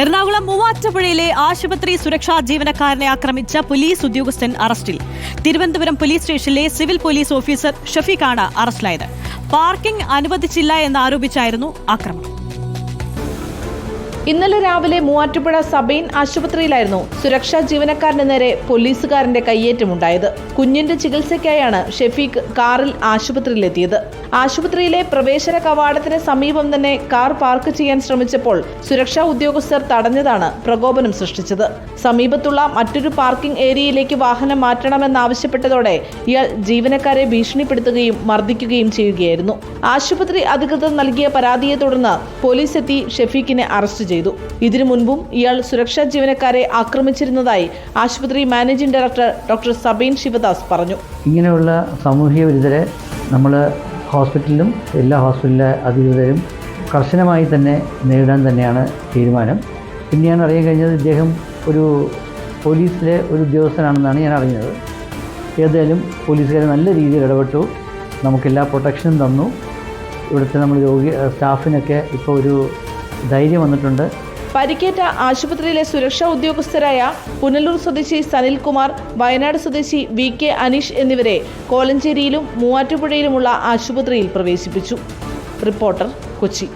എറണാകുളം മൂവാറ്റുപുഴയിലെ ആശുപത്രി സുരക്ഷാ ജീവനക്കാരനെ ആക്രമിച്ച പോലീസ് ഉദ്യോഗസ്ഥൻ അറസ്റ്റിൽ. തിരുവനന്തപുരം പോലീസ് സ്റ്റേഷനിലെ സിവിൽ പോലീസ് ഓഫീസർ ഷഫീഖാണ് അറസ്റ്റിലായത്. പാർക്കിംഗ് അനുവദിച്ചില്ല എന്നാരോപിച്ചായിരുന്നു ആക്രമണം. ഇന്നലെ രാവിലെ മൂവാറ്റുപുഴ സബൈൻ ആശുപത്രിയിലായിരുന്നു സുരക്ഷാ ജീവനക്കാരന് നേരെ പോലീസുകാരന്റെ കയ്യേറ്റമുണ്ടായത്. കുഞ്ഞിന്റെ ചികിത്സയ്ക്കായാണ് ഷെഫീഖ് കാറിൽ ആശുപത്രിയിലെത്തിയത്. ആശുപത്രിയിലെ പ്രവേശന കവാടത്തിന് സമീപം തന്നെ കാർ പാർക്ക് ചെയ്യാൻ ശ്രമിച്ചപ്പോൾ സുരക്ഷാ ഉദ്യോഗസ്ഥർ തടഞ്ഞതാണ് പ്രകോപനം സൃഷ്ടിച്ചത്. സമീപത്തുള്ള മറ്റൊരു പാർക്കിംഗ് ഏരിയയിലേക്ക് വാഹനം മാറ്റണമെന്നാവശ്യപ്പെട്ടതോടെ ഇയാൾ ജീവനക്കാരെ ഭീഷണിപ്പെടുത്തുകയും മർദ്ദിക്കുകയും ചെയ്യുകയായിരുന്നു. ആശുപത്രി അധികൃതർ നൽകിയ പരാതിയെ തുടർന്ന് പോലീസ് എത്തി ഷെഫീഖിനെ അറസ്റ്റ് ചെയ്തു. ഇതിനു മുൻപും ഇയാൾ സുരക്ഷാ ജീവനക്കാരെ ആക്രമിച്ചിരുന്നതായി ആശുപത്രി managing director doctor Sabeen Sivadas പറഞ്ഞു. ഇങ്ങനെയുള്ള സാമൂഹിക വിരുദ്ധരെ നമ്മൾ ഹോസ്പിറ്റലിലും എല്ലാ ഹോസ്പിറ്റലിലെ അധികൃതരും കർശനമായി തന്നെ നേരിടാൻ തന്നെയാണ് തീരുമാനം. പിന്നെയാണ് അറിയാൻ കഴിഞ്ഞത് ഇദ്ദേഹം ഒരു പോലീസിലെ ഒരു ഉദ്യോഗസ്ഥനാണെന്നാണ് ഞാൻ അറിഞ്ഞത്. ഏതായാലും പോലീസുകാരെ നല്ല രീതിയിൽ ഇടപെട്ടു. നമുക്കെല്ലാ പ്രൊട്ടക്ഷനും തന്നു. ഇവിടുത്തെ നമ്മൾ രോഗി സ്റ്റാഫിനൊക്കെ ഇപ്പോൾ ഒരു ധൈര്യം വന്നിട്ടുണ്ട്. പരിക്കേറ്റ ആശുപത്രിയിലെ സുരക്ഷാ ഉദ്യോഗസ്ഥരായ പുനലൂർ സ്വദേശി സനിൽകുമാർ വയനാട് സ്വദേശി വി കെ അനീഷ് എന്നിവരെ കോലഞ്ചേരിയിലും മൂവാറ്റുപുഴയിലുമുള്ള ആശുപത്രിയിൽ പ്രവേശിപ്പിച്ചു. റിപ്പോർട്ടർ കൊച്ചി.